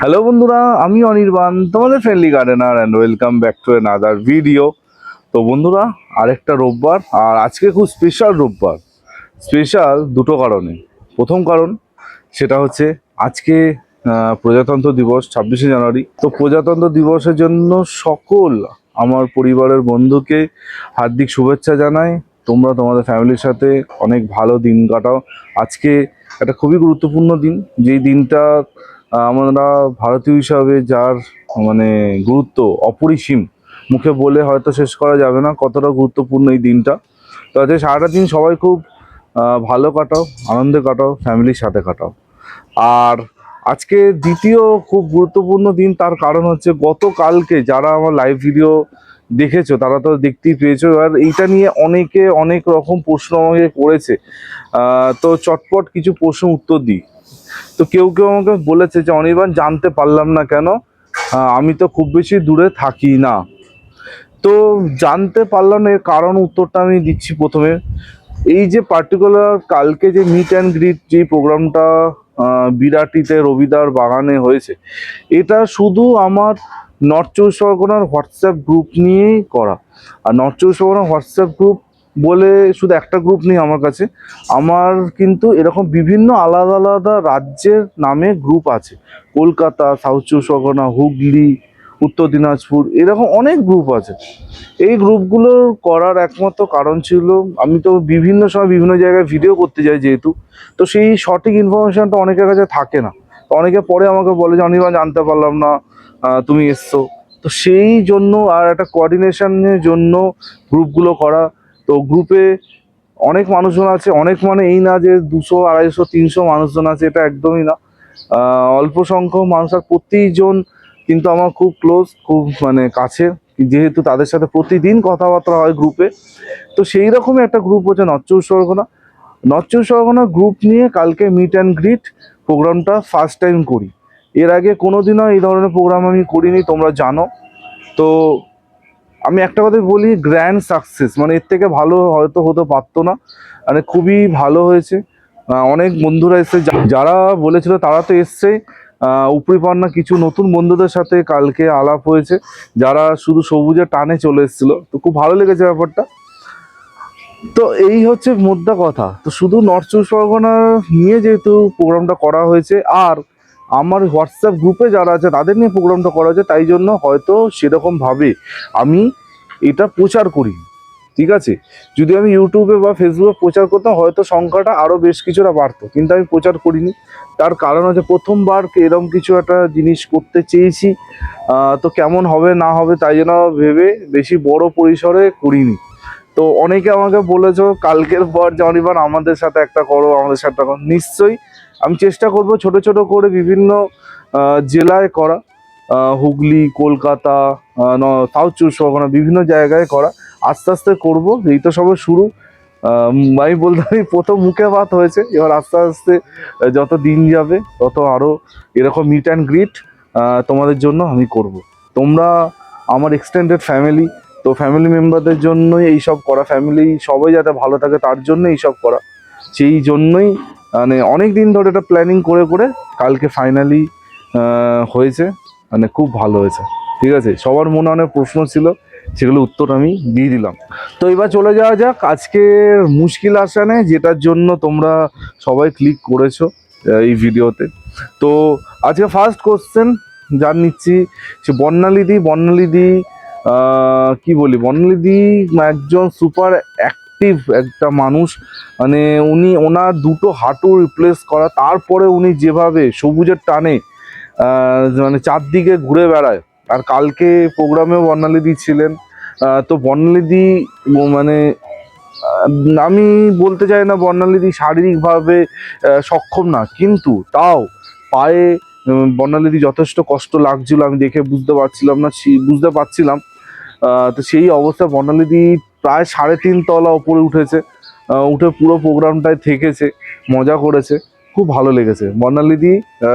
Hello বন্ধুরা, আমি অনির্বাণ, তোমাদের friendly gardener and welcome back to other video তো বন্ধুরা, আরেকটা রোববার, আর আজকে খুব স্পেশাল রোববার। স্পেশাল দুটো কারণে। প্রথম কারণ, সেটা হচ্ছে আজকে প্রজাতন্ত্র দিবস, ছাব্বিশে জানুয়ারি। তো প্রজাতন্ত্র দিবসের জন্য সকল আমার পরিবারের বন্ধুকে হার্দিক শুভেচ্ছা জানাই। তোমরা তোমাদের ফ্যামিলির সাথে অনেক ভালো দিন কাটাও। আজকে একটা খুবই গুরুত্বপূর্ণ দিন। যেই দিনটা আমরা ভারতীয় হিসাবে যার মানে গুরুত্ব অপরিসীম, মুখে বলে হয়তো শেষ করা যাবে না কতটা গুরুত্বপূর্ণ এই দিনটা। তো আজকে সারাটা দিন সবাই খুব ভালো কাটাও, আনন্দে কাটাও, ফ্যামিলির সাথে কাটাও। আর আজকে দ্বিতীয় খুব গুরুত্বপূর্ণ দিন তার কারণ হচ্ছে গতকালকে যারা আমার লাইভ ভিডিও দেখেছ, তারা তো দেখতেই পেয়েছ। আর এইটা নিয়ে অনেকে অনেক রকম প্রশ্ন আমাকে করেছে। তো চটপট কিছু প্রশ্ন উত্তর দিই। তো কেউ কেউ আমাকে বলেছে যে, অনির্বাণ, জানতে পারলাম না কেন আমি তো খুব বেশি দূরে থাকি না। তো জানতে পারলাম না, এর কারণ উত্তরটা আমি দিচ্ছি প্রথমে। এই যে পার্টিকুলার কালকে যে মিট অ্যান্ড গ্রিট যে প্রোগ্রামটা বিরাটিতে, রবিদার বাগানে হয়েছে, এটা শুধু আমার নর্থ চব্বিশ পরগনার হোয়াটসঅ্যাপ গ্রুপ নিয়েই করা। আর নর্থ চব্বিশ পরগনার হোয়াটসঅ্যাপ গ্রুপ বলে শুধু একটা গ্রুপ নেই আমার কাছে। আমার কিন্তু এরকম বিভিন্ন আলাদা আলাদা রাজ্যের নামে গ্রুপ আছে। কলকাতা সাউথ চব্বিশ পরগনা হুগলি উত্তর দিনাজপুর এরকম অনেক গ্রুপ আছে। এই গ্রুপগুলো করার একমাত্র কারণ ছিল, আমি তো বিভিন্ন সময় বিভিন্ন জায়গায় ভিডিও করতে যাই যেহেতু, তো সেই সঠিক ইনফরমেশনটা অনেকের কাছে থাকে না। তো অনেকে পরে আমাকে বলে যে, অনির্বাণ, জানতে পারলাম না তুমি এসছো। তো সেই জন্য আর একটা কোঅর্ডিনেশনের জন্য গ্রুপগুলো করা তো গ্রুপে অনেক মানুষজন আছে, অনেক মানে এই না যে দুশো, আড়াইশো, তিনশো মানুষজন আছে, এটা একদমই না। অল্প সংখ্যক মানুষ আর প্রতিজন কিন্তু আমার খুব ক্লোজ খুব মানে কাছে, যেহেতু তাদের সাথে প্রতিদিন কথাবার্তা হয় গ্রুপে তো সেই রকমই একটা গ্রুপ হচ্ছে পরগনা নর্থ চব্বিশ পরগনা গ্রুপ নিয়ে কালকে মিট অ্যান্ড গ্রিট প্রোগ্রামটা ফার্স্ট টাইম করি। এর আগে কোনোদিনও এই ধরনের প্রোগ্রাম আমি করিনি, তোমরা জানো। তো আমি একটা কথা বলি গ্র্যান্ড সাকসেস মানে এর থেকে ভালো হয়তো হতে পারতো না। মানে খুবই ভালো হয়েছে। অনেক বন্ধুরা এসছে যারা বলেছিল তারা তো এসছে। উপরি পান্না কিছু নতুন বন্ধুদের সাথে কালকে আলাপ হয়েছে। যারা শুধু সবুজের টানে চলে এসেছিল। তো খুব ভালো লেগেছে ব্যাপারটা। তো এই হচ্ছে মোদ্দা কথা। তো শুধু নর্থ চব্বিশ পরগনা নিয়ে যেহেতু প্রোগ্রামটা করা হয়েছে, আর আমার হোয়াটসঅ্যাপ গ্রুপে যারা আছে, তাদের নিয়ে প্রোগ্রামটা করা হয়েছে, তাই জন্য হয়তো সেরকমভাবে আমি এটা প্রচার করি। ঠিক আছে? যদি আমি ইউটিউবে বা ফেসবুকে প্রচার করতাম, হয়তো সংখ্যাটা আরও বেশ কিছুটা বাড়তো। কিন্তু আমি প্রচার করিনি। তার কারণ হচ্ছে প্রথমবার এরকম কিছু একটা জিনিস করতে চেয়েছি। তো কেমন হবে, না হবে, তাই জন্য ভেবে বেশি বড় পরিসরে করিনি। তো অনেকে আমাকে বলেছ, কালকের পর অনির্বাণ আমাদের সাথে একটা করো, আমাদের সাথে নিশ্চয়ই আমি চেষ্টা করব ছোট ছোট করে বিভিন্ন জেলায় করা। হুগলি, কলকাতা সাউথ চব্বিশ পরগনা বিভিন্ন জায়গায় করা। আস্তে আস্তে করব, এই তো সবে শুরু। আমি বলতে পারি প্রথম মুখে ভাত হয়েছে, এবার আস্তে আস্তে যত দিন যাবে, তত আরও এরকম মিট অ্যান্ড গ্রিট তোমাদের জন্য আমি করব। তোমরা আমার এক্সটেন্ডেড ফ্যামিলি তো ফ্যামিলি মেম্বারদের জন্যই এইসব করা। ফ্যামিলি সবাই যাতে ভালো থাকে, তার জন্য এইসব করা। সেই জন্যই মানে অনেক দিন ধরে এটা প্ল্যানিং করে করে কালকে ফাইনালি হয়েছে। মানে খুব ভালো হয়েছে। ঠিক আছে? সবার মনে অনেক প্রশ্ন ছিল, সেগুলো উত্তর আমি দিয়ে দিলাম। তো এবার চলে যাওয়া যাক আজকের মুশকিল আসানে যেটার জন্য তোমরা সবাই ক্লিক করেছ এই ভিডিওতে। তো আজকে ফার্স্ট কোশ্চেন জান নিচ্ছি সে বর্ণালিদি বর্ণালিদি কি বলি? বর্ণালিদি একজন সুপার অ্যাক্টিভ একটা মানুষ। মানে উনি ওনার দুটো হাঁটু রিপ্লেস করা, তারপরে উনি যেভাবে সবুজের টানে মানে চারদিকে ঘুরে বেড়ায়। আর কালকে প্রোগ্রামেও বর্ণালিদি ছিলেন। তো বর্ণালিদি মানে আমি বলতে চাই না বর্ণালিদি শারীরিকভাবে সক্ষম না, কিন্তু তাও পায়ে বর্ণালিদি যথেষ্ট কষ্ট লাগছিল, আমি দেখে বুঝতে পারছিলাম না বুঝতে পারছিলাম। তো সেই অবস্থায় বর্ণালিদি প্রায় সাড়ে তিন তলা ওপরে উঠেছে। উঠে পুরো প্রোগ্রামটায় থেকেছে, মজা করেছে, খুব ভালো লেগেছে। বর্ণালিদি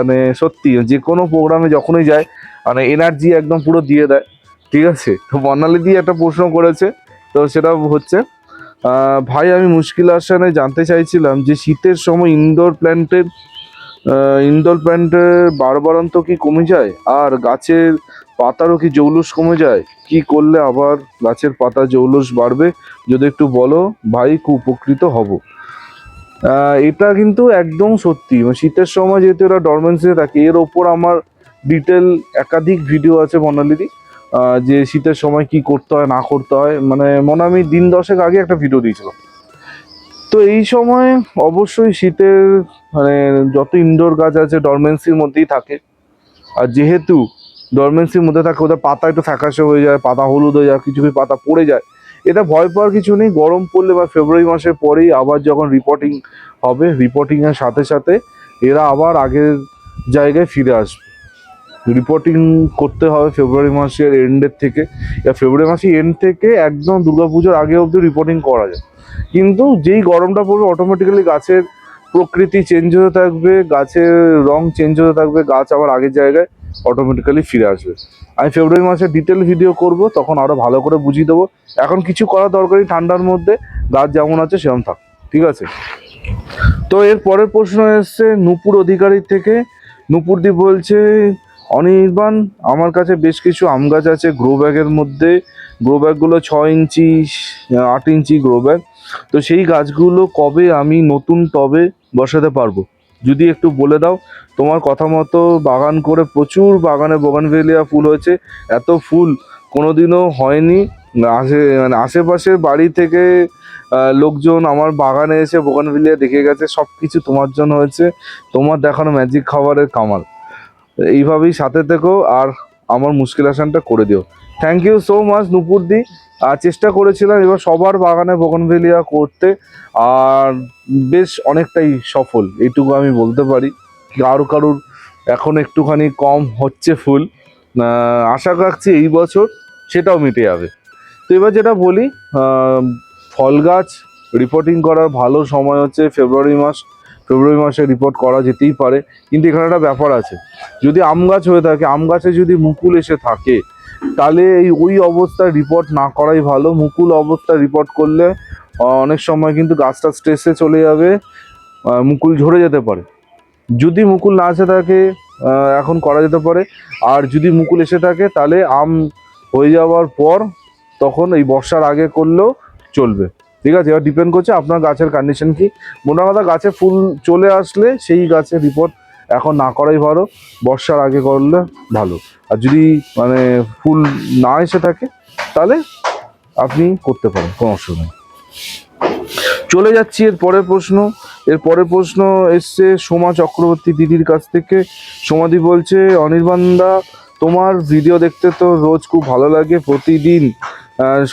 মানে সত্যি, যে কোনো প্রোগ্রামে যখনই যায় মানে এনার্জি একদম পুরো দিয়ে দেয়, ঠিক আছে? তো বর্ণালিদি একটা প্রশ্ন করেছে, তো সেটা হচ্ছে ভাই আমি মুশকিল আসানে জানতে চাইছিলাম যে শীতের সময় ইনডোর প্ল্যান্টের ইনডোর প্ল্যান্টের বারবারান্ত কি কমে যায়? আর গাছের পাতারও কি জৌলুস কমে যায়? কি করলে আবার গাছের পাতা জৌলুস বাড়বে? যদি একটু বলো, ভাই, খুব উপকৃত হব। এটা কিন্তু একদম সত্যি। মানে শীতের সময় যেহেতু এরা ডরমেন্সিতে থাকে, এর ওপর আমার ডিটেল একাধিক ভিডিও আছে বর্ণালীদি যে শীতের সময় কি করতে হয়, না করতে হয়। মানে মনে আমি দিন দশেক আগে একটা ভিডিও দিয়েছিলাম। তো এই সময় অবশ্যই শীতের মানে যত ইনডোর গাছ আছে ডরমেন্সির মধ্যেই থাকে। আর যেহেতু ডরমেন্সির মধ্যে থাকে, ওদের পাতা একটু ফ্যাকাশে হয়ে যায়, পাতা হলুদ হয়ে যায়, কিছু কিছু পাতা পড়ে যায়। এটা ভয় পাওয়ার কিছু নেই, গরম পড়লে বা ফেব্রুয়ারি মাসের পরেই আবার যখন রিপোর্টিং হবে রিপোর্টিংয়ের সাথে সাথে এরা আবার আগের জায়গায় ফিরে আসবে। রিপোর্টিং করতে হবে ফেব্রুয়ারি মাসের এন্ডের থেকে। ফেব্রুয়ারি মাসের এন্ড থেকে একদম দুর্গাপুজোর আগে অবধি রিপোর্টিং করা যায়। কিন্তু যেই গরমটা পড়বে অটোমেটিক্যালি গাছের প্রকৃতি চেঞ্জ হতে থাকবে, গাছের রং চেঞ্জ হতে থাকবে, গাছ আবার আগের জায়গায় অটোমেটিক্যালি ফিরে আসবে। আমি ফেব্রুয়ারি মাসে ডিটেল ভিডিও করব, তখন আরও ভালো করে বুঝিয়ে দেবো। এখন কিছু করা দরকারি ঠান্ডার মধ্যে, গাছ যেমন আছে সেরকম থাক, ঠিক আছে? তো এর পরের প্রশ্ন এসছে, নূপুর অধিকারীর থেকে, নূপুরদি বলছে, অনির্বাণ, আমার কাছে বেশ কিছু আম গাছ আছে গ্রো ব্যাগের মধ্যে। গ্রো ব্যাগগুলো ছ ইঞ্চি আট ইঞ্চি গ্রো ব্যাগ তো সেই গাছগুলো কবে আমি নতুন টবে বসাতে পারব? যদি একটু বলে দাও, তোমার কথা মতো বাগান করে প্রচুর বাগানে বোগানভেলিয়া ফুল হয়েছে, এত ফুল কোনোদিনও হয়নি। আশে মানে আশেপাশের বাড়ি থেকে লোকজন আমার বাগানে এসে বোগানভেলিয়া দেখে গেছে সব কিছু তোমার জন্য হয়েছে। তোমার দেখানো ম্যাজিক খাবারের কামাল। এইভাবেই সাথে থেকো আর আমার মুশকিল আসানটা করে দিও। থ্যাংক ইউ সো মাচ নুপুরদি চেষ্টা করেছিলাম এবার সবার বাগানে বোগনভেলিয়া করতে, আর বেশ অনেকটাই সফল, এইটুকু আমি বলতে পারি। কারও কারুর এখন একটুখানি কম হচ্ছে ফুল আশা রাখছি এই বছর সেটাও মিটে যাবে। তো এবার যেটা বলি ফল গাছ রিপোর্টিং করার ভালো সময় হচ্ছে ফেব্রুয়ারি মাস, ফেব্রুয়ারি মাসে রিপোর্ট করা যেতেই পারে, কিন্তু এখানে একটা ব্যাপার আছে। যদি আম গাছ হয়ে থাকে, আম গাছে যদি মুকুল এসে থাকে তাহলে এই ওই অবস্থায় রিপোর্ট না করাই ভালো। মুকুল অবস্থায় রিপোর্ট করলে অনেক সময় কিন্তু গাছটা স্ট্রেসে চলে যাবে মুকুল ঝরে যেতে পারে। যদি মুকুল না এসে থাকে এখন করা যেতে পারে। আর যদি মুকুল এসে থাকে, তাহলে আম হয়ে যাওয়ার পর তখন এই বর্ষার আগে করলেও চলবে। ঠিক আছে? এবার ডিপেন্ড করছে আপনার গাছের কন্ডিশন কি। মোটা কথা গাছে ফুল চলে আসলে সেই গাছের রিপোর্ট এখন না করাই ভালো, বর্ষার আগে করলে ভালো। আর যদি মানে ফুল না এসে থাকে, তাহলে আপনি করতে পারেন, কোনো অসুবিধা নেই। চলে যাচ্ছি এর পরের প্রশ্ন। এর পরের প্রশ্ন এসছে, সোমা চক্রবর্তী দিদির কাছ থেকে। সোমাদি বলছে, অনির্বাণদা, তোমার ভিডিও দেখতে তো রোজ খুব ভালো লাগে। প্রতিদিন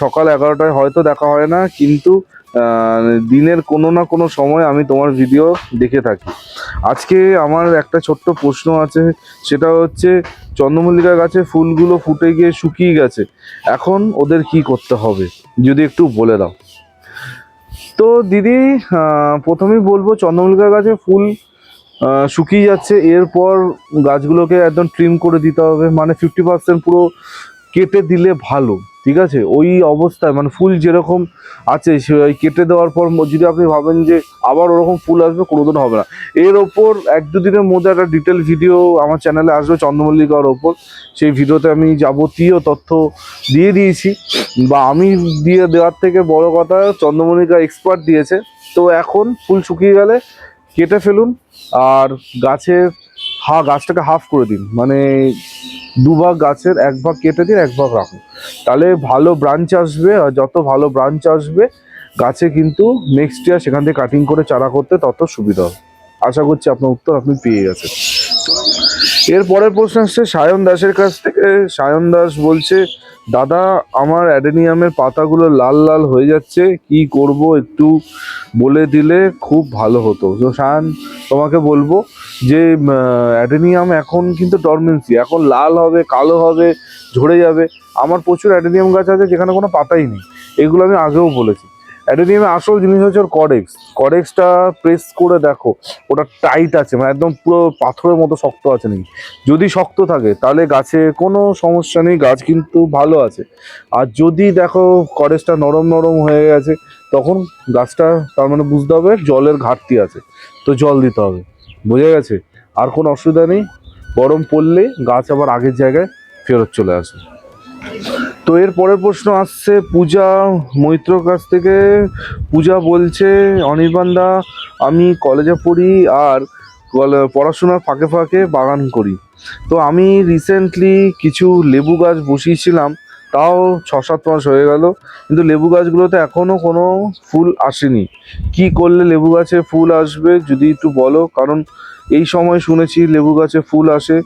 সকাল এগারোটায় হয়তো দেখা হয় না, কিন্তু দিনের কোনো না কোনো সময় আমি তোমার ভিডিও দেখে থাকি। আজকে আমার একটা ছোট্ট প্রশ্ন আছে, সেটা হচ্ছে চন্দ্রমল্লিকা গাছে ফুলগুলো ফুটে গিয়ে শুকিয়ে গেছে, এখন ওদের কি করতে হবে? যদি একটু বলে দাও। তো দিদি প্রথমেই বলব চন্দ্রমল্লিকা গাছে ফুল শুকিয়ে যাচ্ছে, এরপর গাছগুলোকে একদম ট্রিম করে দিতে হবে মানে ফিফটি পার্সেন্ট পুরো কেটে দিলে ভালো। ঠিক আছে? ওই অবস্থায় মানে ফুল যেরকম আছে, সে কেটে দেওয়ার পর যদি আপনি ভাবেন যে আবার ওরকম ফুল আসবে, কোনোদিন হবে না। এর ওপর এক দুদিনের মধ্যে একটা ডিটেল ভিডিও আমার চ্যানেলে আসবে চন্দ্রমল্লিকার ওপর। সেই ভিডিওতে আমি যাবতীয় তথ্য দিয়ে দিয়েছি। বা আমি দিয়ে দেওয়ার থেকে বড় কথা, চন্দ্রমল্লিকা এক্সপার্ট দিয়েছে। তো এখন ফুল শুকিয়ে গেলে কেটে ফেলুন। আর গাছের হা, গাছটাকে হাফ করে দিন। মানে দুভাগ গাছের, এক ভাগ কেটে দিন, এক ভাগ রাখুন। তাহলে ভালো ব্রাঞ্চ আসবে, আর যত ভালো ব্রাঞ্চ আসবে, গাছে কিন্তু নেক্সট ইয়ার সেখান থেকে কাটিং করে চারা করতে তত সুবিধা হবে। আশা করছি আপনার উত্তর আপনি পেয়ে গেছেন। এর পরের প্রশ্ন আসছে, সায়ন দাসের কাছ থেকে, সায়ন দাস বলছে, দাদা, আমার অ্যাডেনিয়ামের পাতাগুলো লাল লাল হয়ে যাচ্ছে, কি করব একটু বলে দিলে খুব ভালো হতো। তো সায়ন, তোমাকে বলব যে অ্যাডেনিয়াম এখন কিন্তু ডরমেন্সি এখন লাল হবে, কালো হবে, ঝরে যাবে। আমার প্রচুর অ্যাডেনিয়াম গাছ আছে যেখানে কোনো পাতাই নেই। এগুলো আমি আগেও বলেছি। অ্যাডেনিয়ামের আসল জিনিস হচ্ছে ওর কডেক্স কডেক্সটা প্রেস করে দেখো, ওটা টাইট আছে মানে একদম পুরো পাথরের মতো শক্ত আছে নাকি? যদি শক্ত থাকে, তাহলে গাছে কোনো সমস্যা নেই, গাছ কিন্তু ভালো আছে। আর যদি দেখো কডেক্সটা নরম নরম হয়ে গেছে, তখন গাছটা তার মানে বুঝতে হবে জলের ঘাটতি আছে। তো জল দিতে হবে। বোঝা গেছে? আর কোনো অসুবিধা নেই। গরম পড়লে গাছ আবার আগের জায়গায় ফেরত চলে আসে তো এর পরের প্রশ্ন আসছে, পূজা মৈত্র কাছ থেকে, পূজা বলছে অনির্বাণদা আমি কলেজে পড়ি আর পড়াশোনার ফাঁকে ফাঁকে বাগান করি। তো আমি রিসেন্টলি কিছু লেবু গাছ বসিয়েছিলাম, তাও ছ সাত মাস হয়ে গেল, কিন্তু লেবু গাছগুলোতে এখনও কোনো ফুল আসেনি। কি করলে লেবু গাছে ফুল আসবে, যদি একটু বলো, কারণ এই সময় শুনেছি লেবু গাছে ফুল আসে।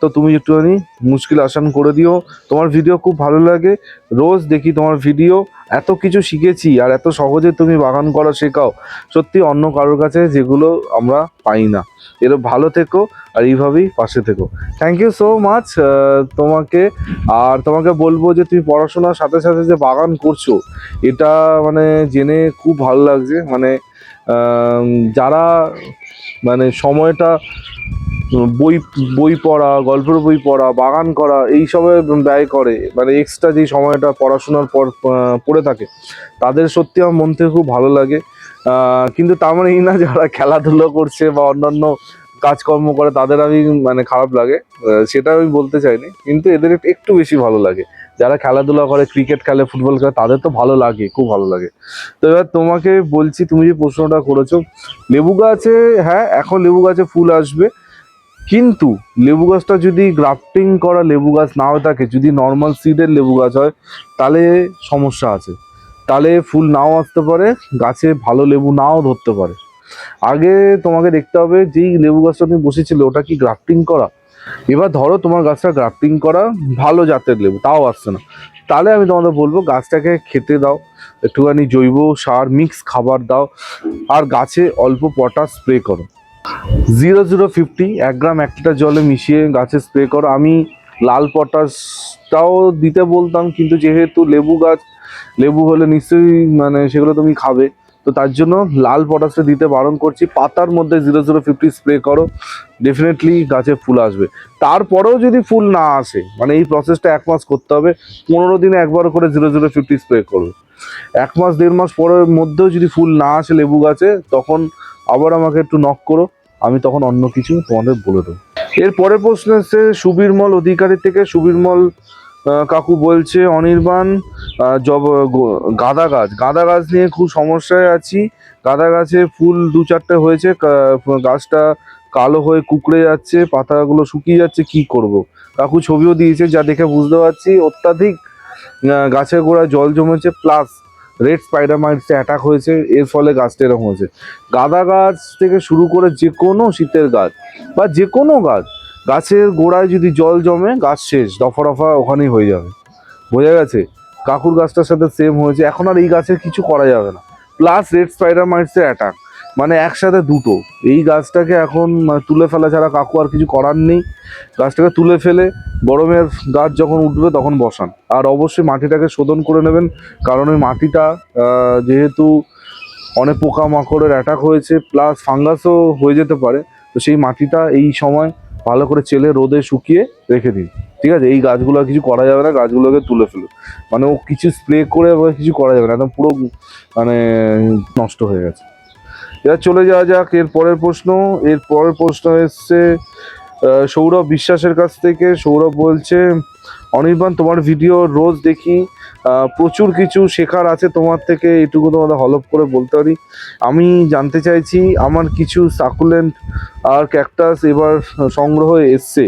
তো তুমি একটুখানি মুশকিল আসান করে দিও। তোমার ভিডিও খুব ভালো লাগে। রোজ দেখি তোমার ভিডিও এত কিছু শিখেছি আর এত সহজে তুমি বাগান করা শেখাও। সত্যি অন্য কারোর কাছে যেগুলো আমরা পাই না। এরকম ভালো থেকো আর এইভাবেই পাশে থেকো। থ্যাংক ইউ সো মাচ তোমাকে। আর তোমাকে বলব যে তুমি পড়াশোনার সাথে সাথে যে বাগান করছ, এটা মানে জেনে খুব ভালো লাগছে। মানে যারা মানে সময়টা বই বই পড়া, গল্পের বই পড়া, বাগান করা এইসবে ব্যয় করে। মানে এক্সট্রা যেই সময়টা পড়াশোনার পর পড়ে থাকে, তাদের সত্যি আমার মন থেকে খুব ভালো লাগে। কিন্তু তার মানে এই না যারা খেলাধুলো করছে বা অন্যান্য কাজকর্ম করে, তাদের আমি মানে খারাপ লাগে। সেটা আমি বলতে চাইনি, কিন্তু এদের একটু- একটু বেশি ভালো লাগে। যারা খেলাধুলা করে ক্রিকেট খেলে ফুটবল খেলে, তাদের তো ভালো লাগে, খুব ভালো লাগে। তো এবার তোমাকে বলছি, তুমি যে প্রশ্নটা করেছ, লেবু গাছে হ্যাঁ এখন লেবু গাছে ফুল আসবে, কিন্তু লেবু গাছটা যদি গ্রাফটিং করা লেবু গাছ না হয়ে থাকে, যদি নর্মাল সিডের লেবু গাছ হয়, তাহলে সমস্যা আছে। তাহলে ফুল নাও আসতে পারে, গাছে ভালো লেবু নাও ধরতে পারে। আগে তোমাকে দেখতে হবে, যেই লেবু গাছটা তুমি বসেছিলে, ওটা কি গ্রাফটিং করা? এবার ধরো তোমার গাছটা গ্রাফটিং করা ভালো জাতের লেবু, তাও আসছে না। তাহলে আমি তোমাদের বলব গাছটাকে খেতে দাও, একটুখানি জৈব সার মিক্স খাবার দাও, আর গাছে অল্প পটাশ স্প্রে করো। জিরো জিরো ফিফটি এক গ্রাম এক লিটার জলে মিশিয়ে গাছে স্প্রে করো। আমি লাল পটাশটাও দিতে বলতাম, কিন্তু যেহেতু লেবু গাছ, লেবু হলে নিশ্চয়ই মানে সেগুলো তুমি খাবে। তো তার জন্য লাল পটাশটা দিতে বারণ করছি। পাতার মধ্যে জিরো জিরো ফিফটি স্প্রে করো। ডেফিনেটলি গাছে ফুল আসবে। তারপরেও যদি ফুল না আসে মানে এই প্রসেসটা এক মাস করতে হবে, পনেরো দিনে একবার করে জিরো জিরো ফিফটি স্প্রে করবে। এক মাস, দেড় মাস পরের মধ্যেও যদি ফুল না আসে লেবু গাছে, তখন আবার আমাকে একটু নক করো। আমি তখন অন্য কিছু তোমাদের বলে দেবো। এর পরের প্রশ্ন এসছে, সুবীরমল অধিকারী থেকে সুবীরমল কাকু বলছে, অনির্বাণ জব গাঁদা গাছ। গাঁদা গাছ নিয়ে খুব সমস্যায় আছি। গাঁদা গাছে ফুল দু চারটে হয়েছে গাছটা কালো হয়ে কুকড়ে যাচ্ছে, পাতাগুলো শুকিয়ে যাচ্ছে, কি করব। কাকু ছবিও দিয়েছে, যা দেখে বুঝতে পারছি। অত্যাধিক গাছের গোড়ায় জল জমেছে, প্লাস রেড স্পাইডার মাইটসে অ্যাটাক হয়েছে, এর ফলে গাছটা এরকম হয়েছে। গাঁদা গাছ থেকে শুরু করে যে কোনো শীতের গাছ বা যে কোনো গাছ গাছের গোড়ায় যদি জল জমে, গাছ শেষ, দফা রফা ওখানেই হয়ে যাবে। বোঝা গেছে? কাকুর গাছটার সাথে সেম হয়েছে। এখন আর এই গাছের কিছু করা যাবে না। প্লাস রেড স্পাইডার মাইটসের অ্যাটাক মানে একসাথে দুটো। এই গাছটাকে এখন মানে তুলে ফেলা ছাড়া কাকু আর কিছু করার নেই। গাছটাকে তুলে ফেলে গরমের গাছ যখন উঠবে তখন বসান। আর অবশ্যই মাটিটাকে শোধন করে নেবেন। কারণ ওই মাটিটা যেহেতু অনেক পোকামাকড়ের অ্যাটাক হয়েছে প্লাস ফাঙ্গাসও হয়ে যেতে পারে। তো সেই মাটিটা এই সময় ভালো করে চেলে, রোদে শুকিয়ে রেখে দিন ঠিক আছে? এই গাছগুলো কিছু করা যাবে না, গাছগুলোকে তুলে ফেলো মানে ও কিছু স্প্রে করে কিছু করা যাবে না, একদম পুরো মানে নষ্ট হয়ে গেছে। এবার চলে যাওয়া যাক, এর পরের প্রশ্ন। এর পরের প্রশ্ন এসছে সৌরভ বিশ্বাসের কাছ থেকে। সৌরভ বলছে, অনির্বাণ, তোমার ভিডিও রোজ দেখি। প্রচুর কিছু শেখার আছে তোমার থেকে এটুকু তোমাদের হলপ করে বলতে পারি। আমি জানতে চাইছি, আমার কিছু সাকুলেন্ট আর ক্যাকটাস এবার সংগ্রহ এসছে।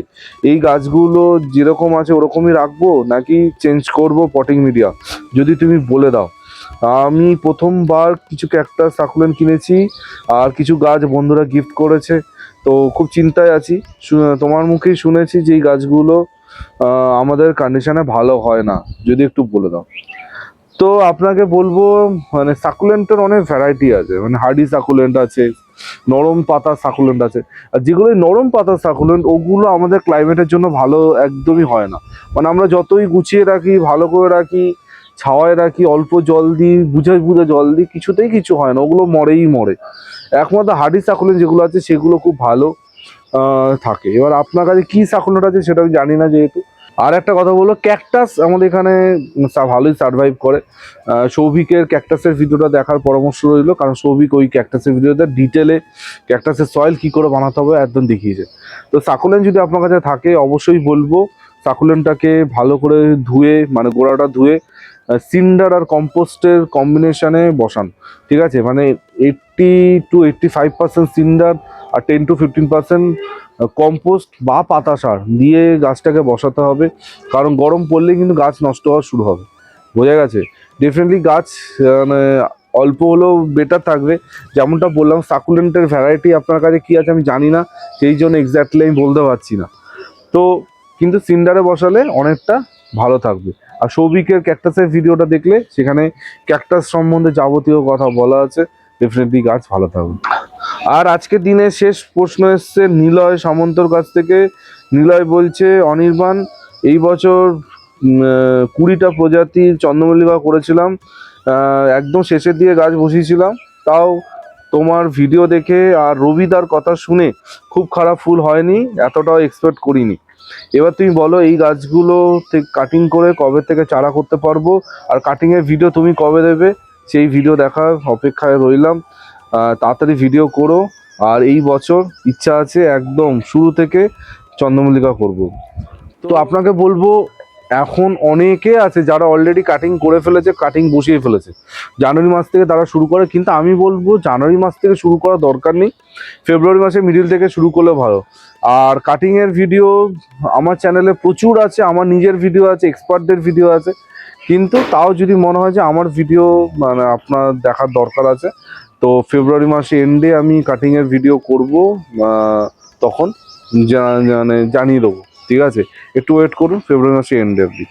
এই গাছগুলো যেরকম আছে ওরকমই রাখব নাকি চেঞ্জ করব পটিং মিডিয়া? যদি তুমি বলে দাও। আমি প্রথমবার কিছু ক্যাকটাস সাকুলেন্ট কিনেছি আর কিছু গাছ বন্ধুরা গিফট করেছে। তো খুব চিন্তায় আছি। তোমার মুখেই শুনেছি যে এই গাছগুলো আমাদের কন্ডিশনে ভালো হয় না। যদি একটু বলে দাও। তো আপনাকে বলব মানে সাকুলেন্টের অনেক ভ্যারাইটি আছে। মানে হার্ডি সাকুলেন্ট আছে, নরম পাতা সাকুলেন্ট আছে। আর যেগুলো নরম পাতা সাকুলেন্ট ওগুলো আমাদের ক্লাইমেটের জন্য ভালো একদমই হয় না। মানে আমরা যতই গুছিয়ে রাখি, ভালো করে রাখি, ছাওয়ায় রাখি, অল্প জল দিই বুঝে বুঝে জল দিই, কিছুতেই কিছু হয় না। ওগুলো মরেই মরে। একমাত্র হার্ডি সাকুলেন্ট যেগুলো আছে, সেগুলো খুব ভালো। থাকে। এবার আপনার কাছে কী সাকুলেন্ট আছে সেটা আমি জানি না যেহেতু। আর একটা কথা বলব ক্যাকটাস আমাদের এখানে ভালোই সার্ভাইভ করে। সৌভিকের ক্যাকটাসের ভিডিওটা দেখার পরামর্শ রইল, কারণ সৌভিক ওই ক্যাকটাসের ভিডিওতে ডিটেলে ক্যাকটাসের সয়েল কী করে বানাতে হবে একদম দেখিয়েছে। তো সাকুলেন যদি আপনার কাছে থাকে, অবশ্যই বলব সাকুলেনটাকে ভালো করে ধুয়ে মানে গোড়াটা ধুয়ে সিন্ডার আর কম্পোস্টের কম্বিনেশানে বসান। ঠিক আছে? মানে eighty to eighty five percent cinder R ten to fifteen percent compost বা পাতা সার দিয়ে গাছটাকে বসাতে হবে। কারণ গরম পড়লে কিন্তু গাছ নষ্ট হওয়া শুরু হবে। বোঝা গেছে? ডেফিনেটলি গাছ মানে অল্প হলেও বেটার থাকবে। যেমনটা বললাম সাকুলেন্টের ভ্যারাইটি আপনার কাছে কী আছে আমি জানি না। সেই জন্য এক্স্যাক্টলি আমি বলতে পারছি না। তো কিন্তু সিন্ডারে বসালে অনেকটা ভালো থাকবে। আর সৌভিকের ক্যাকটাসের ভিডিওটা দেখলে সেখানে ক্যাকটাস সম্বন্ধে যাবতীয় কথা বলা আছে। ডেফিনেটলি গাছ ভালো থাকবে আর আজকের দিনে শেষ প্রশ্ন এসছে নিলয় সামন্তর কাছ থেকে। নিলয় বলছে, অনির্বাণ, এই বছর কুড়িটা প্রজাতির চন্দ্রমল্লিকা করেছিলাম। একদম শেষের দিয়ে গাছ বসিয়েছিলাম। তাও তোমার ভিডিও দেখে আর রবিদার কথা শুনে খুব খারাপ ফুল হয়নি, এতটাও এক্সপেক্ট করিনি। এবার তুমি বলো, এই গাছগুলো কাটিং করে কবে থেকে চারা করতে পারব? আর কাটিংয়ের ভিডিও তুমি কবে দেবে? সেই ভিডিও দেখার অপেক্ষায় রইলাম। তাড়াতাড়ি ভিডিও করো। আর এই বছর ইচ্ছা আছে একদম শুরু থেকে চন্দ্রমল্লিকা করব। তো আপনাকে বলব এখন অনেকে আছে যারা অলরেডি কাটিং করে ফেলেছে কাটিং বসিয়ে ফেলেছে। জানুয়ারি মাস থেকে তারা শুরু করে কিন্তু আমি বলব জানুয়ারি মাস থেকে শুরু করা দরকার নেই। ফেব্রুয়ারি মাসে মিডিল থেকে শুরু করলে ভালো। আর কাটিংয়ের ভিডিও আমার চ্যানেলে প্রচুর আছে আমার নিজের ভিডিও আছে এক্সপার্টদের ভিডিও আছে। কিন্তু তাও যদি মনে হয় যে আমার ভিডিও মানে আপনার দেখার দরকার আছে, তো ফেব্রুয়ারি মাসে এন্ডে আমি কাটিংয়ের ভিডিও করব তখন মানে জানিয়ে দেবো, ঠিক আছে? একটু ওয়েট করুন ফেব্রুয়ারি মাসে এন্ডে অব্দি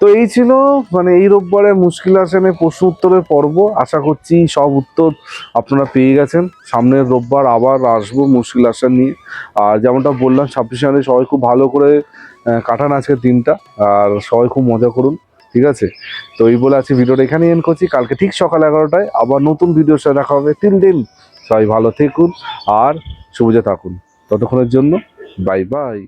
তো এই ছিল মানে এই রোববারে মুশকিল আসেনে প্রশ্ন উত্তরের পর্ব। আশা করছি সব উত্তর আপনারা পেয়ে গেছেন। সামনের রোববার আবার আসব মুশকিল আসান নিয়ে। আর যেমনটা বললাম, ছাব্বিশে জানুয়ারি সবাই খুব ভালো করে কাটান আজকের দিনটা। আর সবাই খুব মজা করুন। ঠিক আছে? তো এই বলে আছি ভিডিওটা এখানে এন করছি। কালকে ঠিক সকাল এগারোটায় আবার নতুন ভিডিওর সাথে দেখা হবে। তিন দিন সবাই ভালো থেকুন আর সবুজে থাকুন। ততক্ষণের জন্য বাই বাই